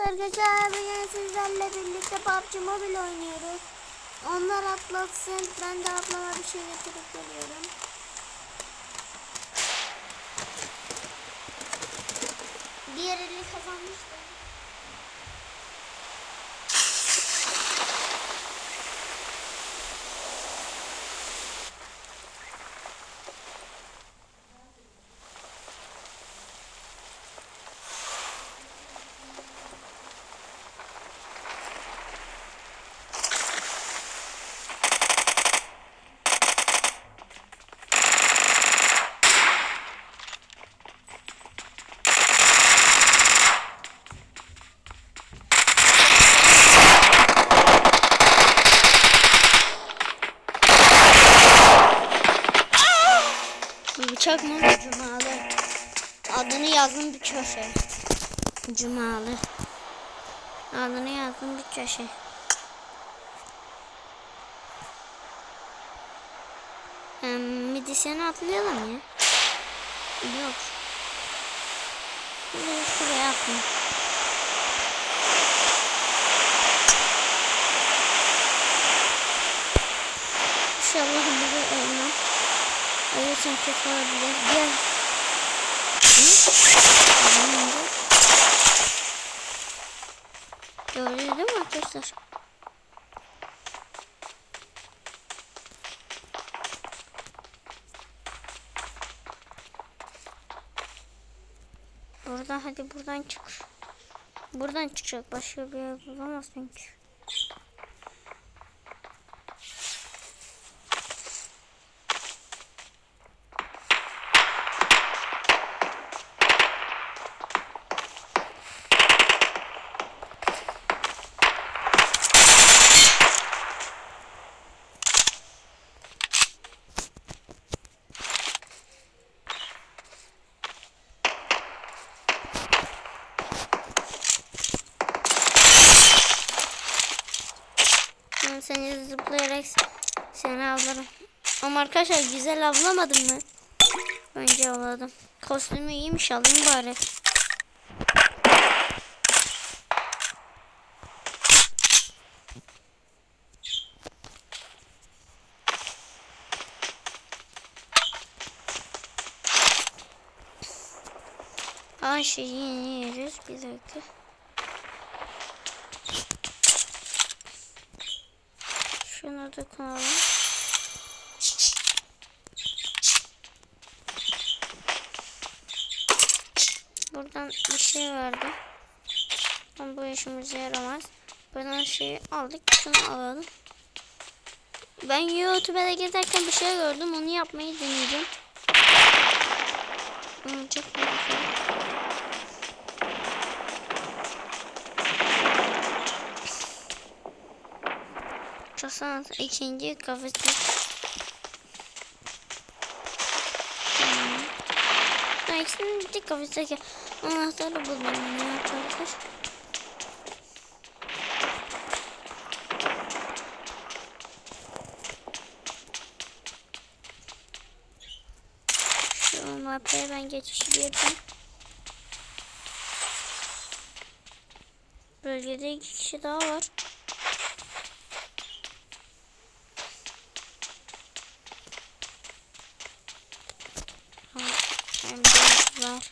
arkadaşlar bugün sizlerle birlikte PUBG Mobile oynuyoruz. Onlar atlatsın ben de ablama bir şey getirip geliyorum. Diğer eli kazanmıştı. Mı? Cumalı. Adını yazdım bir köşe. Cumalı. Adını yazdım bir köşe. Midisyeni atlayalım ya. Yok. Şuraya, şuraya atlayayım. İnşallah bizi ölmem. Ölürsem kötü olabilir. Gel. Gördünüz değil mi arkadaşlar? Buradan hadi buradan çık. Buradan çıkacak. Başka bir yer bulamazsın ki. Seni avlarım. Ama arkadaşlar güzel avlamadım mı? Önce avladım. Kostümü iyiymiş alayım bari. Ayşe yeni yeriz. Bir dakika. Şunu da koyalım. Buradan bir şey vardı. Ama bu işimize yaramaz. Buradan şeyi aldık. Şunu alalım. Ben YouTube'a giderken bir şey gördüm. Onu yapmayı deneyeceğim. Hmm, çok güzel. Çasan ikinci kafeste. Hmm. İkisinin bir kafesteki anahtarı buldum ya arkadaşlar. Şu mapaya ben geçiş girdim. Bölgede iki kişi daha var. Hem de var.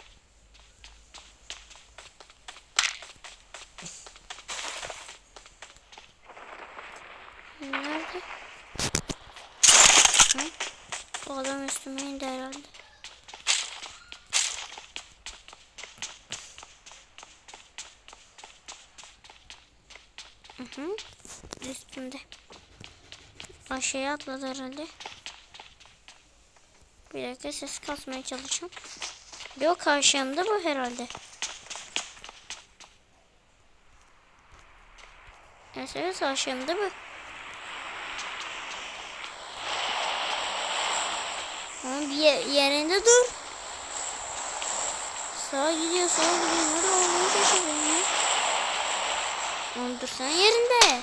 Nerede? Hı? Bu adam üstüme indi herhalde. Hı hı. Üstümde. Aşağıya atladı herhalde. Bir dakika ses kasmaya çalışacağım. Yok karşımda bu herhalde. Evet evet karşımda bu. Ama bir ye- yerinde dur. Sağa gidiyor sağa gidiyor. Nerede olduğunu şaşırdım ya. Oğlum dur sen yerinde.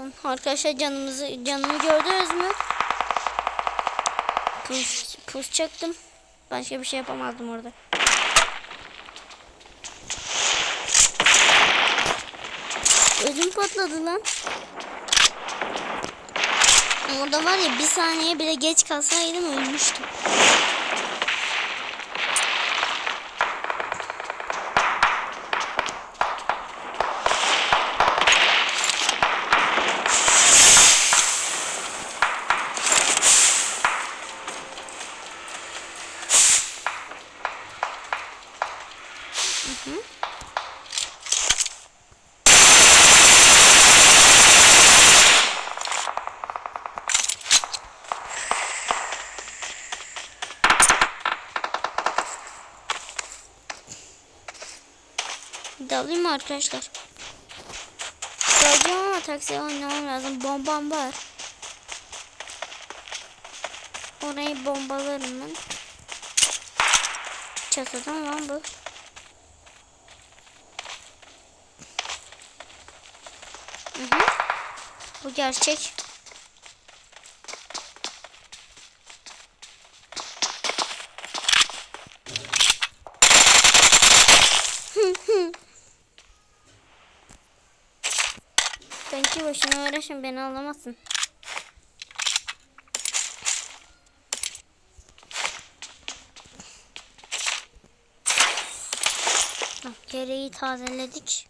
Tamam, Arkadaşlar canımızı canımı gördünüz mü? Pus, pus çaktım. Başka bir şey yapamazdım orada. Ödüm patladı lan. Orada var ya bir saniye bile geç kalsaydım ölmüştüm. Dalayım mı arkadaşlar? Dalacağım ama taksiye oynamam lazım. Bombam var. Orayı bombalarım ben. Çatıdan lan bu. Hı hı. Bu gerçek. Sanki başına uğraşın beni alamazsın. Tamam, Gereği tazeledik.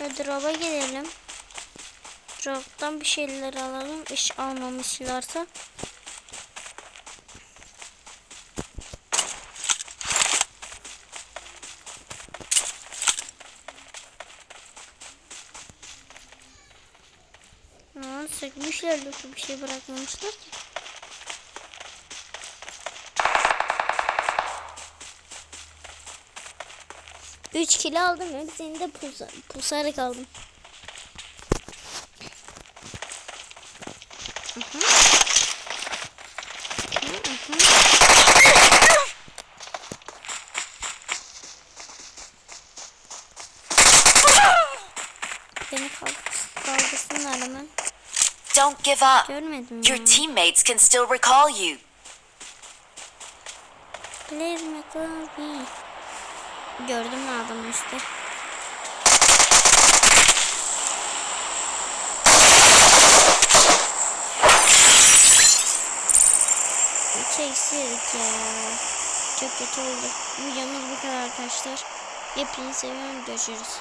Ve drop'a gidelim. Drop'tan bir şeyler alalım. İş almamışlarsa. Sökmüşler loot'u bir şey bırakmamışlar ki. Üç kilo aldım. Hepsini de pusa, pusarak aldım. Beni kaldırsın, kaldırsınlar hemen. Don't give up. Görmedim Your ya. teammates can still recall you. Please make me. Gördüm mü adamı işte. Yedik ya. Çok kötü oldu. Videomuz bu kadar arkadaşlar. Hepinizi seviyorum. Görüşürüz.